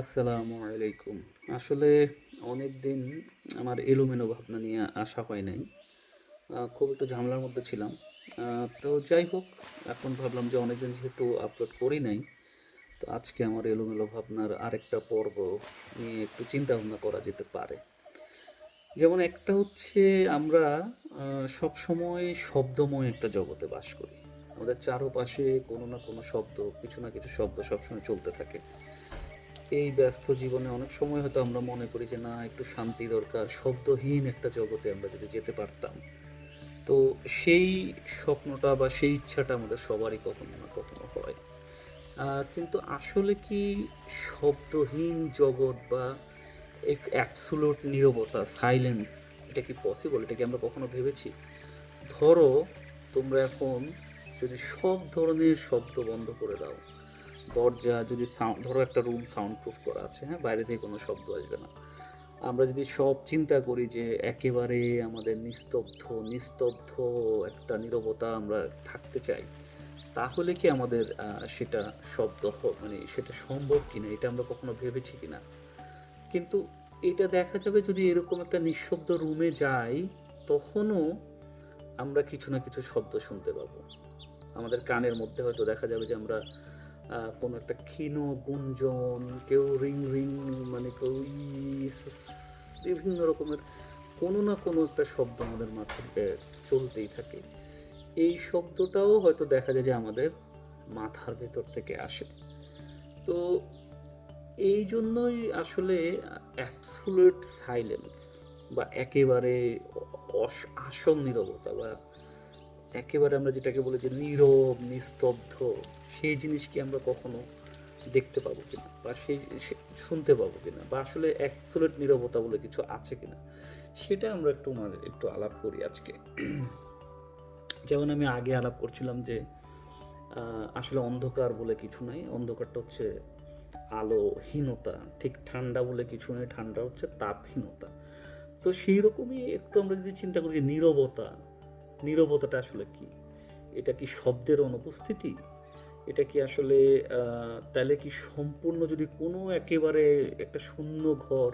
আসসালামু আলাইকুম। আসলে অনেক দিন আমার এলোমেলো ভাবনা নিয়ে আসা হয় নাই। খুব একটু ঝামেলার মধ্যে ছিলাম। তো যাই হোক, এখন ভাবলাম যে অনেকদিন যেহেতু আপলোড করি নাই, তো আজকে আমার এলোমেলো ভাবনার আরেকটা পর্ব নিয়ে একটু চিন্তা ভাবনা করা যেতে পারে। যেমন একটা হচ্ছে আমরা সব সময় শব্দময় একটা জগতে বাস করি। আমাদের চারপাশে কোনো না কোনো শব্দ, কিছু না কিছু শব্দ সবসময় চলতে থাকে। এই ব্যস্ত জীবনে অনেক সময় হয়তো আমরা মনে করি যে, না, একটু শান্তি দরকার। শব্দহীন একটা জগতে আমরা যদি যেতে পারতাম। তো সেই স্বপ্নটা বা সেই ইচ্ছাটা আমাদের সবারই কখনো না কখনো হয়। কিন্তু আসলে কি শব্দহীন জগৎ বা অ্যাবসুলুট নীরবতা সাইলেন্স এটা কি পসিবল এটা কি আমরা কখনো ভেবেছি? ধরো, তোমরা এখন যদি সব ধরনের শব্দ বন্ধ করে দাও দরজা, যদি সাউন্ড ধরো একটা রুম সাউন্ড প্রুফ করা আছে হ্যাঁ? বাইরে থেকে কোনো শব্দ আসবে না। আমরা যদি সব চিন্তা করি যে একেবারে আমাদের নিস্তব্ধ নিস্তব্ধ একটা নীরবতা আমরা থাকতে চাই, তাহলে কি আমাদের সেটা শব্দ মানে সেটা সম্ভব কিনা? এটা আমরা কখনো ভেবেছি কিনা? কিন্তু এটা দেখা যাবে যদি এরকম একটা নিঃশব্দ রুমে যাই, তখনও আমরা কিছু না কিছু শব্দ শুনতে পাবো। আমাদের কানের মধ্যে হয়তো দেখা যাবে যে আমরা কোনো একটা ক্ষীণ গুঞ্জন, কেউ রিং রিং মানে কেউ বিভিন্ন রকমের কোনো না কোনো একটা শব্দ আমাদের মাথাতে চলতেই থাকে। এই শব্দটাও হয়তো দেখা যায় যে আমাদের মাথার ভেতর থেকে আসে। তো এই জন্যই আসলে অ্যাবসুলেট সাইলেন্স বা একেবারে আসল নীরবতা বা একেবারে আমরা যেটাকে বলি যে নীরব, নিস্তব্ধ, সেই জিনিস কি আমরা কখনো দেখতে পাবো কিনা বা সেই শুনতে পাবো কিনা বা আসলে অ্যাকচুয়ালি নীরবতা বলে কিছু আছে কিনা, সেটা আমরা একটু একটু আলাপ করি আজকে। যেমন আমি আগে আলাপ করছিলাম যে আসলে অন্ধকার বলে কিছু নাই, অন্ধকারটা হচ্ছে আলোহীনতা, ঠিক ঠান্ডা বলে কিছু নেই, ঠান্ডা হচ্ছে তাপহীনতা। তো সেই রকমই একটু আমরা যদি চিন্তা করি যে নীরবতা নীরবতাটা আসলে কি? এটা কি শব্দের অনুপস্থিতি? এটা কি আসলে তাহলে কি সম্পূর্ণ যদি কোনো একেবারে একটা শূন্য ঘর,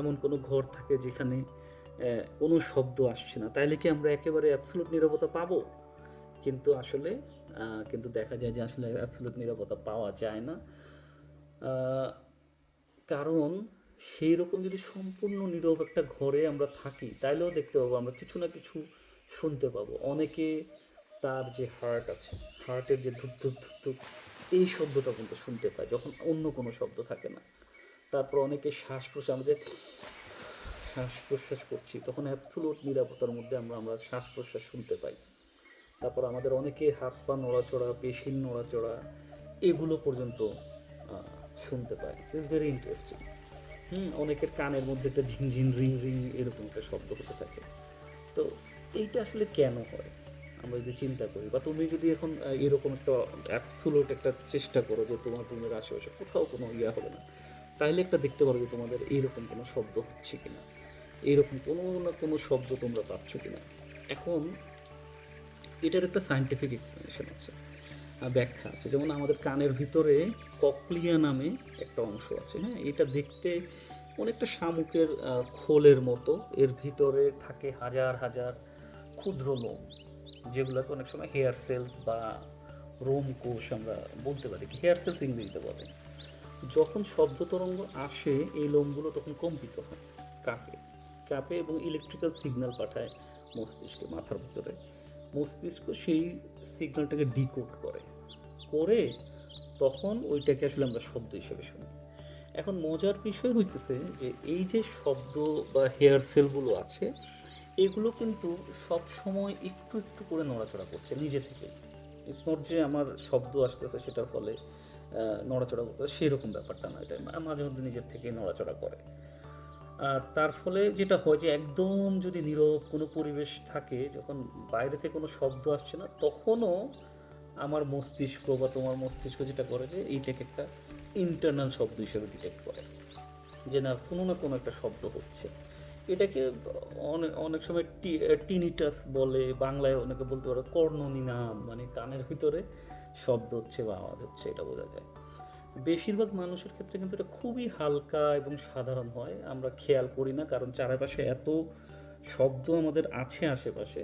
এমন কোনো ঘর থাকে যেখানে কোনো শব্দ আসছে না, তাহলে কি আমরা একেবারে অ্যাবসলুট নীরবতা পাবো? কিন্তু আসলে কিন্তু দেখা যায় যে আসলে অ্যাবসলুট নীরবতা পাওয়া যায় না। কারণ সেই রকম যদি সম্পূর্ণ নীরব একটা ঘরে আমরা থাকি, তাইলেও দেখতে পাবো আমরা কিছু না কিছু শুনতে পাবো। অনেকে তার যে হার্ট আছে হার্টের যে ধুপ ধুপ ধুপ ধুপ, এই শব্দটা কিন্তু শুনতে পায়, যখন অন্য কোনো শব্দ থাকে না। তারপর অনেকে শ্বাস প্রশ্বাস আমাদের শ্বাস প্রশ্বাস করছি, তখন অ্যাবসুলুট নিরাপত্তার মধ্যে আমরা আমরা শ্বাস প্রশ্বাস শুনতে পাই। তারপর আমাদের অনেকে হাত পা নড়াচড়া, পেশির নড়াচড়া, এগুলো পর্যন্ত শুনতে পাই। ইটস ভেরি ইন্টারেস্টিং হুম, অনেকের কানের মধ্যে একটা ঝিনঝিন, রিং রিং, এরকম একটা শব্দ হতে থাকে। তো এইটা আসলে কেন হয়? আমরা যদি চিন্তা করি, বা তুমি যদি এখন এরকম একটা অ্যাবসুলুট একটা চেষ্টা করো যে তোমার রুমের আশেপাশে কোথাও কোনো ইয়ে হবে না তাহলে একটা দেখতে পারো যে তোমাদের এইরকম কোনো শব্দ হচ্ছে কিনা। এইরকম কোনো না কোনো শব্দ তোমরা পাচ্ছ কি না এখন এটার একটা সায়েন্টিফিক এক্সপ্লেনেশন আছে ব্যাখ্যা আছে। যেমন আমাদের কানের ভিতরে ককলিয়া নামে একটা অংশ আছে হ্যাঁ? এটা দেখতে অনেকটা শামুকের খোলের মতো। এর ভিতরে থাকে হাজার হাজার ক্ষুদ্র লোম, যেগুলোকে অনেক সময় হেয়ার সেলস বা রোম কোষ আমরা বলতে পারি, কি হেয়ার সেলস ইংরেজিতে বলে। যখন শব্দ তরঙ্গ আসে, এই লোমগুলো তখন কম্পিত হয় কাঁপে। কাঁপে এবং ইলেকট্রিক্যাল সিগন্যাল পাঠায় মস্তিষ্কে, মাথার ভিতরে। মস্তিষ্ক সেই সিগন্যালটাকে ডিকোড করে। করে তখন ওইটাকে আসলে আমরা শব্দ হিসেবে শুনি। এখন মজার বিষয় হইতেছে যে, এই যে শব্দ বা হেয়ার সেলগুলো আছে এগুলো কিন্তু সব সময় একটু একটু করে নড়াচড়া করছে নিজে থেকে ইটস নট যে আমার শব্দ আসতেছে সেটার ফলে নড়াচড়া করতেছে সেরকম ব্যাপারটা না, এটা মাঝে মধ্যে নিজের থেকে নড়াচড়া করে। আর তার ফলে যেটা হয় যে একদম যদি নীরব কোনো পরিবেশ থাকে, যখন বাইরে থেকে কোনো শব্দ আসছে না, তখনও আমার মস্তিষ্ক বা তোমার মস্তিষ্ক যেটা করে যে এইটাকে একটা ইন্টারনাল শব্দ হিসেবে ডিটেক্ট করে। যে না, কোনো না কোনো একটা শব্দ হচ্ছে। এটাকে অনেক অনেক সময় টিনিটাস বলে, বাংলায় অনেকে বলতে পারে কর্ণনিনাদ মানে কানের ভিতরে শব্দ হচ্ছে বা আওয়াজ হচ্ছে, এটা বোঝা যায়। বেশিরভাগ মানুষের ক্ষেত্রে কিন্তু এটা খুবই হালকা এবং সাধারণ হয়, আমরা খেয়াল করি না, কারণ চারপাশে এত শব্দ আমাদের আছে আশেপাশে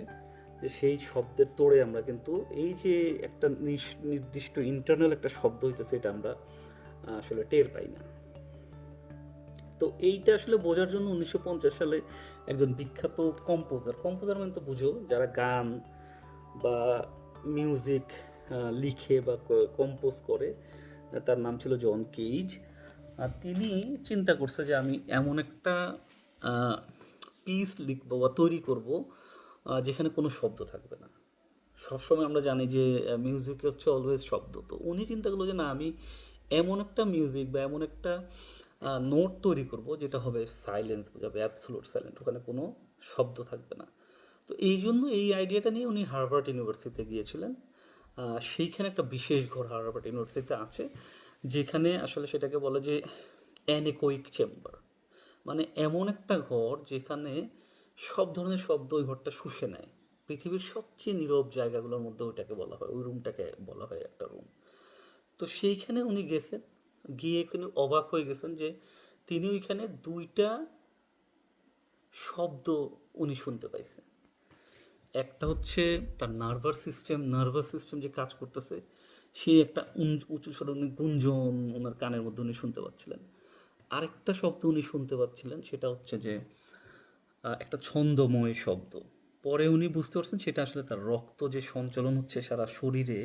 যে সেই শব্দের তোড়ে আমরা কিন্তু এই যে একটা নির্দিষ্ট ইন্টারনাল একটা শব্দ হইতেছে, এটা আমরা আসলে টের পাই না। তো এইটা আসলে বোঝার জন্য উনিশশো পঞ্চাশ সালে একজন বিখ্যাত কম্পোজার কম্পোজার মানে তো বুঝো, যারা গান বা মিউজিক লিখে বা কম্পোজ করে, তার নাম ছিল জন কেইজ। তিনি চিন্তা করছে যে আমি এমন একটা পিস লিখব বা তৈরি করব যেখানে কোনো শব্দ থাকবে না। সবসময় আমরা জানি যে মিউজিক হচ্ছে অলওয়েজ শব্দ। তো উনি চিন্তা করল যে না, আমি এমন একটা মিউজিক বা এমন একটা নোট তৈরি করব, যেটা হবে সাইলেন্স বোঝাবে অ্যাবসোলুট সাইলেন্ট ওখানে কোনো শব্দ থাকবে না। তো এই জন্য এই আইডিয়াটা নিয়ে উনি হার্ভার্ড ইউনিভার্সিটিতে গিয়েছিলেন। সেইখানে একটা বিশেষ ঘর হার্ভার্ড ইউনিভার্সিটিতে আছে, যেখানে আসলে সেটাকে বলে যে অ্যানেকোইক চেম্বার মানে এমন একটা ঘর যেখানে সব ধরনের শব্দ ওই ঘরটা শুষে নেয়। পৃথিবীর সবচেয়ে নীরব জায়গাগুলোর মধ্যে ওইটাকে বলা হয়, ওই রুমটাকে বলা হয় একটা রুম তো সেইখানে উনি গেছেন গিয়ে এখানে অবাক হয়ে গেছেন যে তিনি ওইখানে দুইটা শব্দ উনি শুনতে পাইছেন। একটা হচ্ছে তার নার্ভাস সিস্টেম নার্ভাস সিস্টেম যে কাজ করতেছে, সেই একটা উঁচু স্বরে উনি গুঞ্জন ওনার কানের মধ্যে উনি শুনতে পাচ্ছিলেন। আরেকটা শব্দ উনি শুনতে পাচ্ছিলেন, সেটা হচ্ছে যে একটা ছন্দময় শব্দ। পরে উনি বুঝতে পারছেন সেটা আসলে তার রক্ত যে সঞ্চালন হচ্ছে সারা শরীরে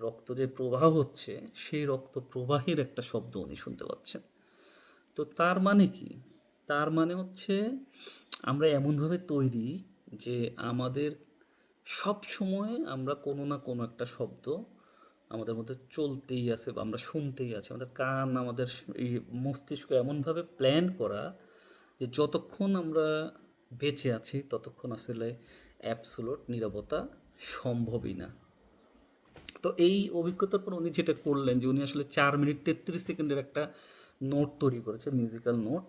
রক্ত যে প্রবাহ হচ্ছে, সেই রক্ত প্রবাহের একটা শব্দ উনি শুনতে পাচ্ছেন। তো তার মানে কি? তার মানে হচ্ছে আমরা এমনভাবে তৈরি যে আমাদের সব সময় আমরা কোনো না কোনো একটা শব্দ আমাদের মধ্যে চলতেই আছে বা আমরা শুনতেই আছি। আমাদের কান, আমাদের এই মস্তিষ্ক এমনভাবে প্ল্যান করা যে যতক্ষণ আমরা বেঁচে আছি, ততক্ষণ আসলে অ্যাবসোলুট নিরবতা সম্ভবই না। তো এই অভিজ্ঞতার পর উনি যেটা করলেন যে উনি আসলে চার মিনিট তেত্রিশ সেকেন্ডের একটা নোট তৈরি করেছে মিউজিক্যাল নোট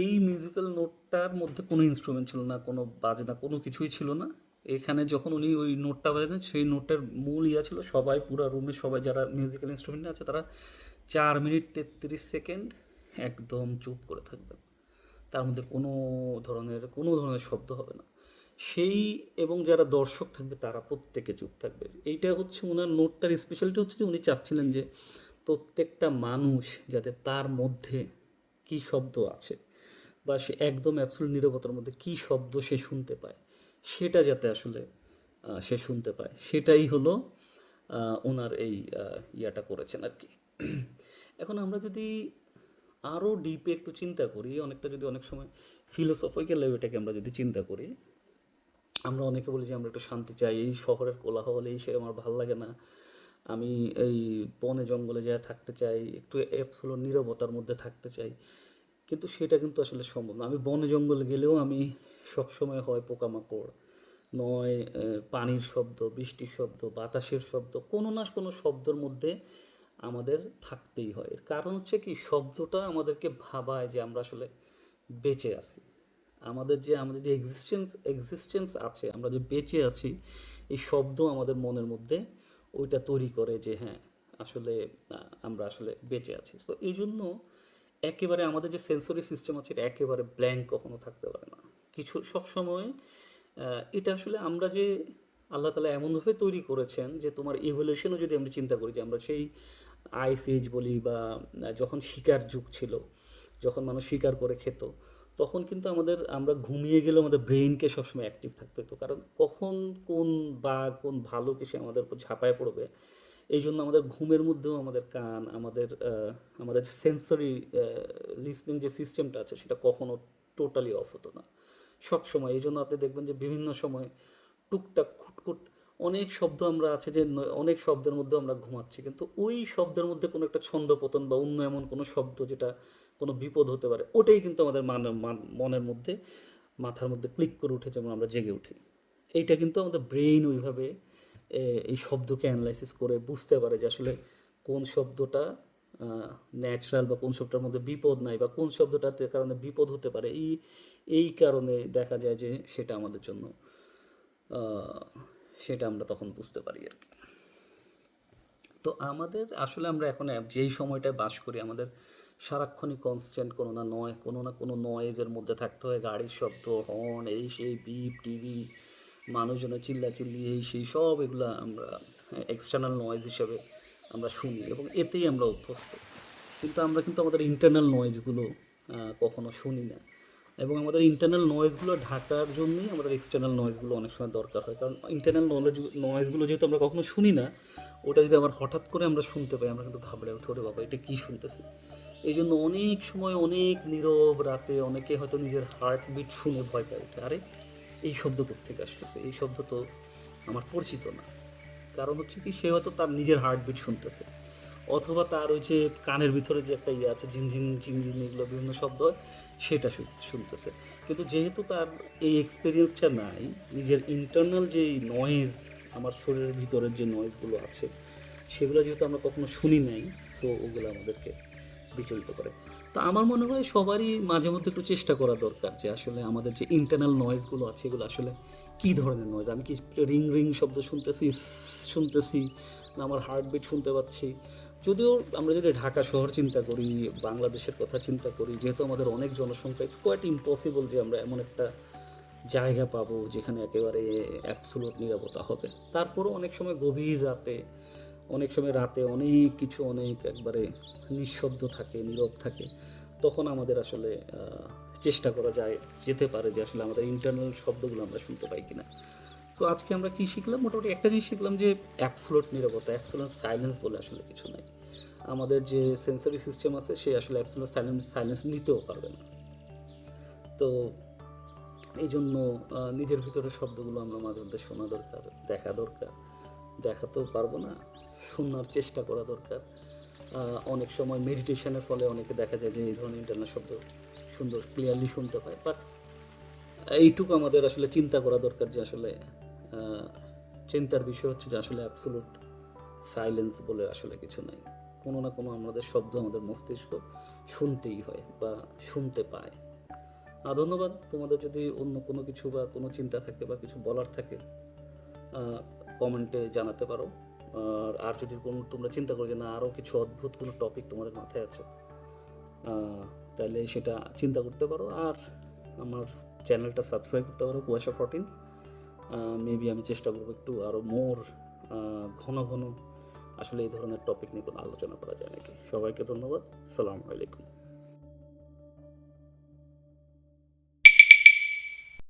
এই মিউজিক্যাল নোটটার মধ্যে কোনো ইনস্ট্রুমেন্ট ছিল না, কোনো বাজনা, কোনো কিছুই ছিল না। এখানে যখন উনি ওই নোটটা বাজাতেন, সেই নোটের মূল ইয়া ছিল সবাই, পুরো রুমে সবাই যারা মিউজিক্যাল ইনস্ট্রুমেন্ট আছে, তারা চার মিনিট তেত্রিশ সেকেন্ড একদম চুপ করে থাকবেন। তার মধ্যে কোনো ধরনের কোনো ধরনের শব্দ হবে না। সেই এবং যারা দর্শক থাকবে, তারা প্রত্যেকে চুপ থাকবে। এইটা হচ্ছে ওনার নোটটার স্পেশালিটি হচ্ছে যে উনি চাচ্ছিলেন যে প্রত্যেকটা মানুষ যাতে তার মধ্যে কী শব্দ আছে বা সে একদম অ্যাবসুল নিরবতার মধ্যে কী শব্দ সে শুনতে পায়, সেটা যাতে আসলে সে শুনতে পায়। সেটাই হলো ওনার এই ইয়াটা করেছেন আর কি। এখন আমরা যদি আরও ডিপে একটু চিন্তা করি, অনেকটা যদি অনেক সময় ফিলোসফিক্যাল লেভেলটাকে আমরা যদি চিন্তা করি আমরা অনেকে বলি যে, আমরা একটু শান্তি চাই। এই শহরের কোলাহল, এই সে আমার ভালো লাগে না। আমি এই বনে জঙ্গলে যা থাকতে চাই, একটু অ্যাবসোলো নীরবতার মধ্যে থাকতে চাই। কিন্তু সেটা কিন্তু আসলে সম্ভব না। আমি বনে জঙ্গলে গেলেও আমি সবসময় হয় পোকামাকড়। নয় পানির শব্দ, বৃষ্টির শব্দ, বাতাসের শব্দ, কোনো না কোনো শব্দের মধ্যে আমাদের থাকতেই হয়। এর কারণ হচ্ছে কি, শব্দটা আমাদেরকে ভাবায় যে, আমরা আসলে বেঁচে আছি। আমাদের যে আমাদের যে এক্সিস্টেন্স এক্সিস্টেন্স আছে, আমরা যে বেঁচে আছি, এই শব্দ আমাদের মনের মধ্যে ওইটা তৈরি করে যে হ্যাঁ আসলে আমরা আসলে বেঁচে আছি। তো এই জন্য একেবারে আমাদের যে সেন্সরি সিস্টেম আছে, এটা একেবারে ব্ল্যাঙ্ক কখনো থাকতে পারে না। কিছু, সবসময় এটা আসলে আমরা যে আল্লাহ তালা এমনভাবে তৈরি করেছেন যে, তোমার ইভলিউশনও যদি আমরা চিন্তা করি যে, আমরা সেই আইস এজ বলি বা, যখন শিকার যুগ ছিল, যখন মানুষ শিকার করে খেত তখন কিন্তু আমাদের, আমরা ঘুমিয়ে গেলেও আমাদের ব্রেইনকে সবসময় অ্যাক্টিভ থাকতে হতো। কারণ কখন কোন বা কোন ভালো কিছু আমাদের উপর ঝাঁপায় পড়বে, এই জন্য আমাদের ঘুমের মধ্যেও আমাদের কান, আমাদের আমাদের সেন্সরি লিসনিং যে সিস্টেমটা আছে, সেটা কখনো টোটালি অফ হতো না। সব সময় এই জন্য আপনি দেখবেন যে বিভিন্ন সময় টুকটাক, খুটখুট অনেক শব্দ আমরা আছে যে, অনেক শব্দের মধ্যে আমরা ঘুমাচ্ছি। কিন্তু ওই শব্দের মধ্যে কোনো একটা ছন্দপতন বা অন্য এমন কোনো শব্দ যেটা কোনো বিপদ হতে পারে, ওটাই কিন্তু আমাদের মান- মান- মনের মধ্যে, মাথার মধ্যে ক্লিক করে উঠে যেমন আমরা জেগে উঠি। এইটা কিন্তু আমাদের ব্রেইন ওইভাবে এই শব্দকে অ্যানালাইসিস করে বুঝতে পারে যে আসলে কোন শব্দটা ন্যাচারাল বা কোন শব্দটার মধ্যে বিপদ নাই বা কোন শব্দটাতে কারণে বিপদ হতে পারে, এই এই কারণে দেখা যায় যে সেটা আমাদের জন্য সেটা আমরা তখন বুঝতে পারি আর কি। তো আমাদের, আসলে আমরা এখন যেই সময়টায় বাস করি, আমাদের সারাক্ষণই কনস্ট্যান্ট কোনো না নয়, কোনো না কোনো নয়েজের মধ্যে থাকতে হয়। গাড়ির শব্দ হর্ন এই সেই বিপ টিভি, মানুষজনের চিল্লাচিল্লি, এই সেই সব এগুলো আমরা এক্সটার্নাল নয়েজ হিসাবে আমরা শুনি এবং এতেই আমরা অভ্যস্ত। কিন্তু আমরা কিন্তু আমাদের ইন্টারনাল নয়েজগুলো কখনো শুনি না। এবং আমাদের ইন্টারনাল নয়েজগুলো ঢাকার জন্যই আমাদের এক্সটার্নাল নয়েজগুলো অনেক সময় দরকার হয়। কারণ ইন্টারনাল নলেজ নয়েজগুলো যেহেতু আমরা কখনো শুনি না, ওটা যদি আমার হঠাৎ করে আমরা শুনতে পাই, আমরা কিন্তু ঘাবড়ে উঠে, ওরে বাবা, এটা কী শুনতেছি? এই জন্য অনেক সময় অনেক নীরব রাতে অনেকে হয়তো নিজের হার্ট বিট শুনে ভয় পায় ওঠে আরে, এই শব্দ কোথেকে আসতেছে? এই শব্দ তো আমার পরিচিত না। কারণ হচ্ছে কি, সে হয়তো তার নিজের হার্টবিট শুনতেছে। অথবা তার ওই যে কানের ভিতরে যে একটা ইয়ে আছে, ঝিনঝিন ঝিনঝিন এগুলো বিভিন্ন শব্দ হয়, সেটা শুনতেছে। কিন্তু যেহেতু তার এই এক্সপিরিয়েন্সটা নাই, নিজের ইন্টারনাল যে নয়েজ আমার শরীরের ভিতরের যে নয়েজগুলো আছে, সেগুলো যেহেতু আমরা কখনো শুনি নাই সো ওগুলো আমাদেরকে বিচলিত করে। তো আমার মনে হয় সবারই মাঝে মধ্যে একটু চেষ্টা করা দরকার যে আসলে আমাদের যে ইন্টারনাল নয়েজগুলো আছে, এগুলো আসলে কী ধরনের নয়েজ আমি কি রিং রিং শব্দ শুনতেছি শুনতেছি না আমার হার্টবিট শুনতে পাচ্ছি যদিও আমরা যদি ঢাকা শহর চিন্তা করি, বাংলাদেশের কথা চিন্তা করি, যেহেতু আমাদের অনেক জনসংখ্যা ইটস কোয়াইট ইম্পসিবল যে আমরা এমন একটা জায়গা পাবো যেখানে একেবারে অ্যাবসোলুট নিরাপত্তা হবে। তারপরও অনেক সময় গভীর রাতে, অনেক সময় রাতে অনেক কিছু অনেক একবারে নিঃশব্দ থাকে, নীরব থাকে, তখন আমাদের আসলে চেষ্টা করা যায়, যেতে পারে যে আসলে আমাদের ইন্টারনাল শব্দগুলো আমরা শুনতে পাই কিনা। তো আজকে আমরা কি শিখলাম? মোটামুটি একটা জিনিস শিখলাম যে অ্যাবসোলুট নিরাপত্তা অ্যাবসোলুট সাইলেন্স বলে আসলে কিছু নাই। আমাদের যে সেন্সরি সিস্টেম আছে, সে আসলে অ্যাবসোলুট সাইলেন্স সাইলেন্স নিতেও পারবে না। তো এই জন্য নিজের ভিতরে শব্দগুলো আমরা মাঝে মধ্যে শোনা দরকার, দেখা দরকার। দেখাতেও পারব না, শোনার চেষ্টা করা দরকার। অনেক সময় মেডিটেশনের ফলে অনেকে দেখা যায় যে এই ধরনের ইন্টারনাল শব্দ সুন্দর ক্লিয়ারলি শুনতে পায়। বাট এইটুকু আমাদের আসলে চিন্তা করা দরকার যে আসলে চিন্তার বিষয় হচ্ছে যে আসলে অ্যাবসোলুট সাইলেন্স বলে আসলে কিছু নাই। কোনো না কোনো আমাদের শব্দ আমাদের মস্তিষ্ক শুনতেই হয় বা শুনতে পায়। আর ধন্যবাদ, তোমাদের যদি অন্য কোনো কিছু বা কোনো চিন্তা থাকে বা কিছু বলার থাকে কমেন্টে জানাতে পারো। আর যদি কোনো তোমরা চিন্তা করো যে না, আরও কিছু অদ্ভুত কোনো টপিক তোমাদের মাথায় আছে তাহলে সেটা চিন্তা করতে পারো। আর আমার চ্যানেলটা সাবস্ক্রাইব করতে পারো কুয়াশা ফোরটিন মেবি আমি চেষ্টা করব একটু আরও মোর ঘন ঘন আসলে এই ধরনের টপিক নিয়ে কোনো আলোচনা করা যায় নাকি? সবাইকে ধন্যবাদ। সালাম আলাইকুম।